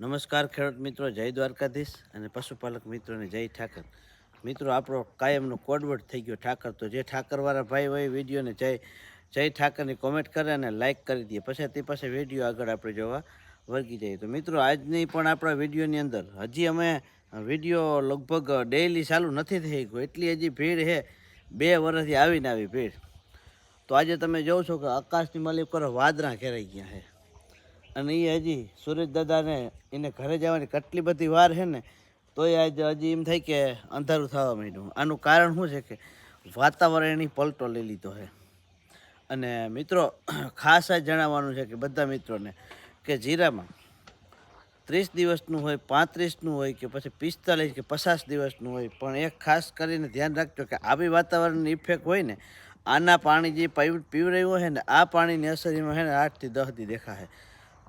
નમસ્કાર ખેડૂત મિત્રો, જય દ્વારકાધીશ અને પશુપાલક મિત્રોને જય ઠાકર. મિત્રો, આપણો કાયમનો કોડવર્ડ થઈ ગયો ઠાકર. તો જે ઠાકરવાળા ભાઈ હોય વિડીયોને જય જય ઠાકરની કોમેન્ટ કરે અને લાઇક કરી દે. પછી તે પાસે વીડિયો આગળ આપણે જોવા વર્ગી જઈએ. તો મિત્રો, આજની પણ આપણા વિડીયોની અંદર હજી અમે વીડિયો લગભગ ડેઇલી ચાલુ નથી થઈ ગયો. એટલી હજી ભીડ છે, બે વર્ષથી આવીને આવી ભીડ. તો આજે તમે જોવો છો કે આકાશની માલિક પર વાદરા ઘેરાઈ ગયા છે. અને એ હજી સુરેશ દાદાને એને ઘરે જવાની કેટલી બધી વાર છે ને, તોય આજે હજી એમ થાય કે અંધારું થવા માંડ્યું. આનું કારણ શું છે કે વાતાવરણની પલટો લઈ લીધો છે. અને મિત્રો, ખાસ આ જણાવવાનું છે કે બધા મિત્રોને કે જીરામાં ત્રીસ દિવસનું હોય, પાંત્રીસનું હોય કે પછી પિસ્તાલીસ કે પચાસ દિવસનું હોય, પણ એક ખાસ કરીને ધ્યાન રાખજો કે આવી વાતાવરણની ઇફેક્ટ હોય ને, આના પાણી જે પીવ પીવરાયું હોય ને, આ પાણીની અસર એમાં છે ને આઠથી દસ દી દેખાશે.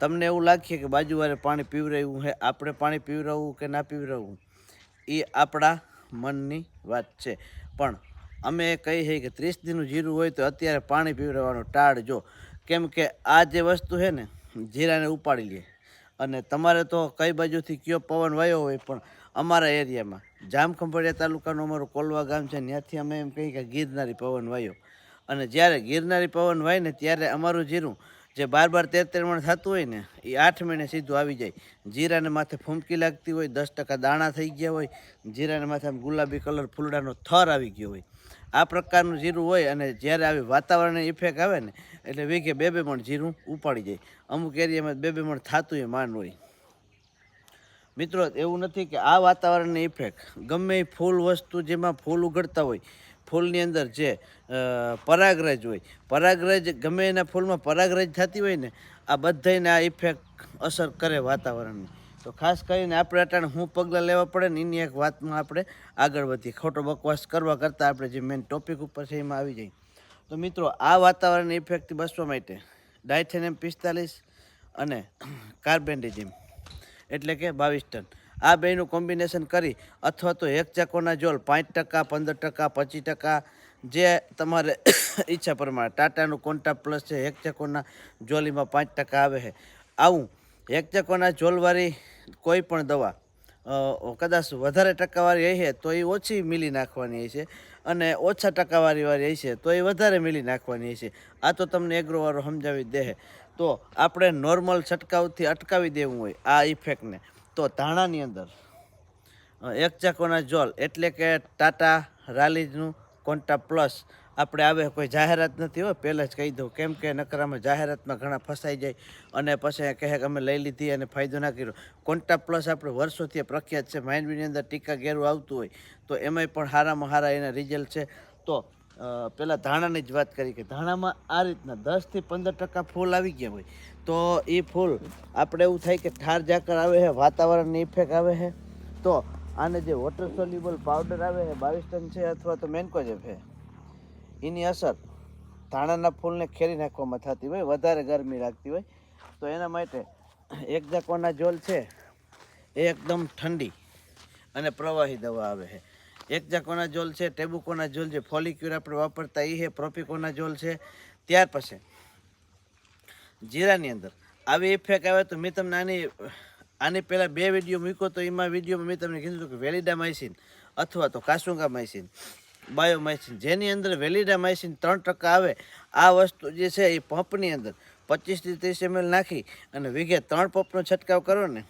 તમને એવું લાગે કે બાજુવાળે પાણી પીવરાયું હે, આપણે પાણી પીવરાવવું કે ના પીવરાવવું એ આપણા મનની વાત છે. પણ અમે કહી છે કે ત્રીસ દિનનું જીરું હોય તો અત્યારે પાણી પીવરાવવાનું ટાળજો કેમ કે આ જે વસ્તુ છે ને, જીરાને ઉપાડી લે. અને તમારે તો કઈ બાજુથી કયો પવન વાયો હોય પણ અમારા એરિયામાં, જામખંભાળિયા તાલુકાનું અમારું કોલવા ગામ છે, ત્યાંથી અમે એમ કહીએ કે ગિરનારી પવન વાયો. અને જ્યારે ગિરનારી પવન વાય ને ત્યારે અમારું જીરું જે બાર બાર તેર તેર મણ થતું હોય ને, એ આઠ મહિને સીધું આવી જાય. જીરાને માથે ફૂમકી લાગતી હોય, દસ ટકા દાણા થઈ ગયા હોય, જીરાને માથે આમ ગુલાબી કલર ફૂલડાનો થર આવી ગયો હોય. આ પ્રકારનું જીરું હોય અને જ્યારે આવી વાતાવરણની ઇફેક્ટ આવે ને, એટલે વીઘે બે બે મણ જીરું ઉપાડી જાય. અમુક એરિયામાં બે બે મણ થતું હોય માન હોય. મિત્રો, એવું નથી કે આ વાતાવરણની ઇફેક્ટ ગમે ફૂલ વસ્તુ જેમાં ફૂલ ઉગડતા હોય ફૂલની અંદર જે પરાગરજ હોય, પરાગરજ ગમે એના ફૂલમાં પરાગરજ થતી હોય ને, આ બધાને આ ઇફેક્ટ અસર કરે વાતાવરણની. તો ખાસ કરીને આપણે અટાણે હું પગલાં લેવા પડે ને એની એક વાતમાં આપણે આગળ વધીએ. ખોટો બકવાસ કરવા કરતાં આપણે જે મેન ટોપિક ઉપર છે એમાં આવી જઈએ. તો મિત્રો, આ વાતાવરણની ઇફેક્ટથી બચવા માટે ડાયથેનેમ પિસ્તાલીસ અને કાર્બેન્ડિઝિમ એટલે કે બાવીસ ટન. આ બેનું કોમ્બિનેશન કરી અથવા તો એક ચાકોના જોલ પાંચ ટકા, પંદર ટકા, પચીસ ટકા, જે તમારે ઈચ્છા પ્રમાણે. ટાટાનું કોન્ટા પ્લસ છે, એક ચાકોના જોલીમાં પાંચ ટકા આવે છે. આવું એક ચાકોના જોલવાળી કોઈ પણ દવા કદાચ વધારે ટકાવાળી હશે તો એ ઓછી મિલી નાખવાની હશે અને ઓછા ટકાવારીવાળી હશે તો એ વધારે મિલી નાખવાની હશે આ તો તમને એગ્રોવાળો સમજાવી દે તો આપણે નોર્મલ છંટકાવથી અટકાવી દેવું હોય આ ઇફેક્ટને તો ધાણાની અંદર એક ચાકોના જોલ એટલે કે ટાટા રાલીજનું કોન્ટા પ્લસ. આપણે આવે કોઈ જાહેરાત નથી હોય, પહેલાં જ કહી દઉં. કેમ કે નકરામાં જાહેરાતમાં ઘણા ફસાઈ જાય અને પછી કહે કે અમે લઈ લીધી અને ફાયદો ના કર્યો. કોન્ટા પ્લસ આપણે વર્ષોથી પ્રખ્યાત છે. માઇન્ડવીની અંદર ટીકા ઘેરું આવતું હોય તો એમાંય પણ સારામાં સારા એના રિઝલ્ટ છે. તો પહેલાં ધાણાની જ વાત કરી કે ધાણામાં આ રીતના દસથી પંદર ટકા ફૂલ આવી ગયા હોય. તો એ ફૂલ આપણે એવું થાય કે ઠાર ઝાકર આવે છે વાતાવરણની ઇફેક્ટ આવે છે તો આને જે વોટર સોલ્યુબલ પાવડર આવે છે બાવીસ ટન છે અથવા તો મેન્કોજેબ છે એની અસર ધાણાના ફૂલને ખેરી નાખવામાં થતી હોય, વધારે ગરમી લાગતી હોય. તો એના માટે એક જાકોના જોલ છે, એ એકદમ ઠંડી અને પ્રવાહી દવા આવે છે એક જાકોના જોલ છે ટેબુકોનાઝોલ છે ફોલિક્યુર આપણે વાપરતા એ છે, પ્રોપિકોના જોલ છે. ત્યાર પછી જીરાની અંદર આવી ઇફેક્ટ આવે તો મેં તમને આની આની પહેલાં બે વીડિયો મૂક્યો તો એમાં વિડીયોમાં મેં તમને કીધું હતું કે વેલિડામાઇસિન અથવા તો કાસુંગામાઇસિન બાયોમાઇસિન જેની અંદર વેલિડામાઇસિન ત્રણ ટકા આવે, આ વસ્તુ જે છે એ પંપની અંદર પચીસથી ત્રીસ એમએલ નાખી અને વીઘે ત્રણ પંપનો છંટકાવ કરો ને.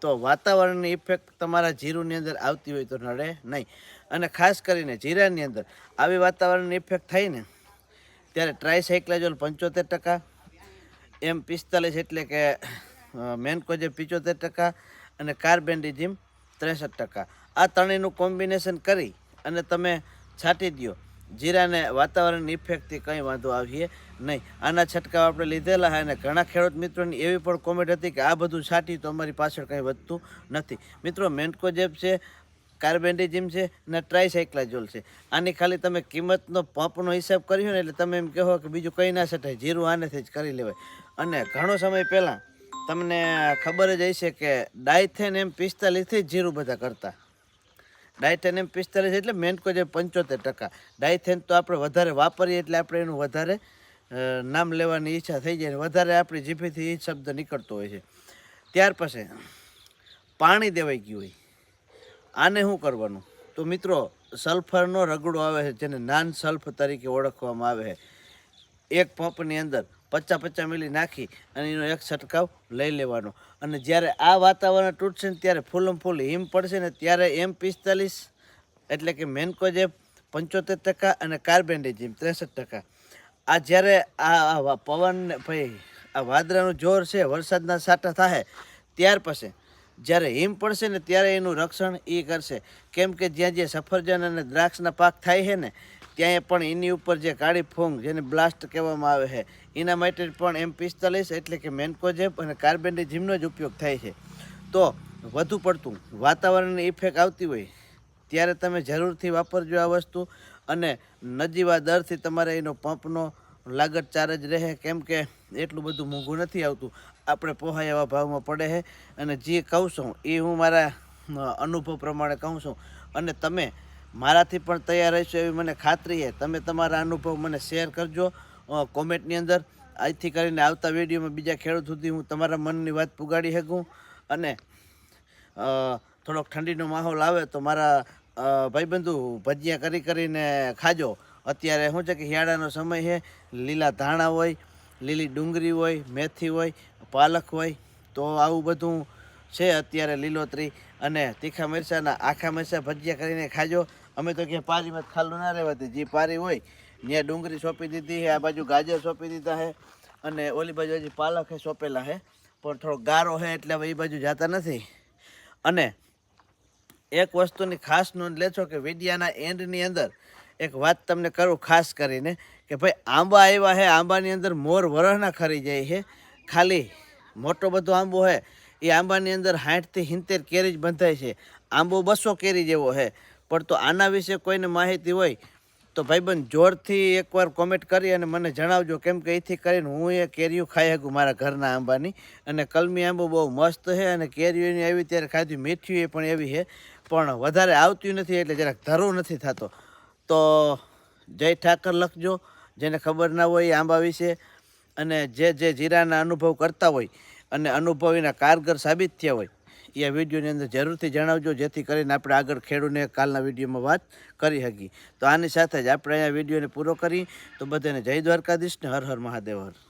તો વાતાવરણની ઇફેક્ટ તમારા જીરુંની અંદર આવતી હોય તો નડે નહીં. અને ખાસ કરીને જીરાની અંદર આવી વાતાવરણની ઇફેક્ટ થાય ને, ત્યારે ટ્રાયસાઇક્લાજોલ પંચોતેર ટકા, એમ પિસ્તાલીસ એટલે કે મેનકોજે પિચોતેર ટકા અને કાર્બેન્ડિઝિમ ત્રેસઠ ટકા. આ ત્રણેયનું કોમ્બિનેશન કરી અને તમે છાંટી દો જીરાને વાતાવરણની ઇફેક્ટથી કંઈ વાંધો આવીએ નહીં. આના છંટકાવ આપણે લીધેલા હા અને ઘણા ખેડૂત મિત્રોની એવી પણ કોમેન્ટ હતી કે આ બધું છાંટી તો અમારી પાછળ કંઈ વધતું નથી. મિત્રો મેન્ટકોજેબ છે કાર્બેન્ડિઝિમ છે અને ટ્રાયસાઇક્લાજોલ છે. આની ખાલી તમે કિંમતનો પંપનો હિસાબ કર્યો ને એટલે તમે એમ કહો કે બીજું કંઈ ના છટાય. જીરું આનેથી જ કરી લેવાય. અને ઘણો સમય પહેલાં તમને ખબર જ હશે કે ડાયથેન એમ પિસ્તાલીસથી જ જીરું બધા કરતા. ડાયથેન એમ પિસ્તાલીસ એટલે મેન્કો જે પંચોતેર ટકા. ડાયથેન તો આપણે વધારે વાપરીએ એટલે આપણે એનું વધારે નામ લેવાની ઈચ્છા થઈ જાય વધારે આપણી જીભેથી એ શબ્દ નીકળતો હોય છે. ત્યાર પછી, પાણી દેવાઈ ગયું હોય. આને શું કરવાનું? તો મિત્રો, સલ્ફરનો રગડો આવે છે જેને નાન સલ્ફ તરીકે ઓળખવામાં આવે છે. એક પંપની અંદર પચાસ પચાસ મિલી નાખી અને એનો એક છંટકાવ લઈ લેવાનો. અને જ્યારે આ વાતાવરણ તૂટશે ને ત્યારે ફૂલમ ફૂલ હિમ પડશે ને ત્યારે એમ પિસ્તાલીસ એટલે કે મેન્કોજેબ પંચોતેર ટકા અને કાર્બેન્ડેજિમ ત્રેસઠ ટકા. આ જ્યારે આ પવન ભાઈ આ વાદળાનું જોર છે, વરસાદના સાટા થાય ત્યાર પછી જ્યારે હિમ પડશે ને ત્યારે એનું રક્ષણ એ કરશે. કેમ કે જ્યાં જ્યાં સફરજન અને દ્રાક્ષના પાક થાય છે ને ત્યાં પણ એની ઉપર જે કાળી ફૂંગ જેને બ્લાસ્ટ કહેવામાં આવે છે, એના માટે પણ એમ પિસ્તાલીસ એટલે કે મેન્કોજેપ અને કાર્બેન્ડિઝિમનો જ ઉપયોગ થાય છે. તો વધુ પડતું વાતાવરણની ઇફેક્ટ આવતી હોય, ત્યારે તમે જરૂરથી વાપરજો આ વસ્તુ અને નજીવા દરથી તમારે એનો પંપનો લાગત ચાર્જ રહે, કેમ કે એટલું બધું મોંઘું નથી આવતું. આપણે પોહાય એવા ભાવમાં પડે છે અને જે કહું છું એ હું મારા અનુભવ પ્રમાણે કહું છું. અને તમે મારાથી પણ તૈયાર રહેશો એવી મને ખાતરી છે. તમે તમારા અનુભવ મને શેર કરજો. કોમેન્ટની અંદર આજથી કરીને આવતા વિડીયોમાં બીજા ખેડૂત સુધી હું તમારા મનની વાત પુગાડી શકું અને થોડોક ઠંડીનો માહોલ આવે તો મારા ભાઈબંધુ ભજીયા કરી કરીને ખાજો. અત્યારે શું છે કે શિયાળાનો સમય છે. લીલા ધાણા હોય, લીલી ડુંગળી હોય, મેથી હોય, પાલક હોય, તો આવું બધું છે અત્યારે લીલોતરી. અને તીખા મરચાંના આખા મરચાં ભજીયા કરીને ખાજો. અમે તો કે પારીમાં ખાલું ના રહેવાતી જે પારી હોય, ત્યાં ડુંગળી સોંપી દીધી છે આ બાજુ ગાજર સોંપી દીધા છે અને ઓલી બાજુ હજી પાલક છે સોંપેલા છે પણ થોડો ગારો છે એટલે હવે એ બાજુ જતા નથી. અને એક વસ્તુની ખાસ નોંધ લેશો કે વિડિયાના એન્ડની અંદર એક વાત તમને કરું ખાસ કરીને કે ભાઈ આંબા આવ્યા છે આંબાની અંદર મોર વરહના ખરી જાય છે ખાલી મોટો બધો આંબો છે એ આંબાની અંદર સાઠથી સિત્તેર કેરી જ બંધાય છે. આંબો બસો કેરી જેવો છે પણ તો આના વિશે કોઈને માહિતી હોય તો ભાઈબંધ જોરથી એકવાર કોમેન્ટ કરી અને મને જણાવજો કેમ કે એથી કરીને હું એ કેરીઓ ખાઈ શકું મારા ઘરના આંબાની. અને કલમી આંબો બહુ મસ્ત છે અને કેરીઓની આવી ત્યારે ખાધી, મીઠી એ પણ એવી છે. પણ વધારે આવતી નથી એટલે જરાક ધરો નથી થતો. તો જય ઠાકર લખજો, જેને ખબર ના હોય એ આંબા વિશે અને જે જે જીરાના અનુભવ કરતા હોય અને અનુભવીના કારગર સાબિત થયા હોય એ આ વિડીયોની અંદર જરૂરથી જણાવજો, જેથી કરીને આપણે આગળ ખેડૂને કાલના વિડીયોમાં વાત કરી શકીએ. તો આની સાથે જ આપણે અહીંયા વિડીયોને પૂરો કરી. તો બધાને જય દ્વારકાધીશ ને હર હર મહાદેવ, હર.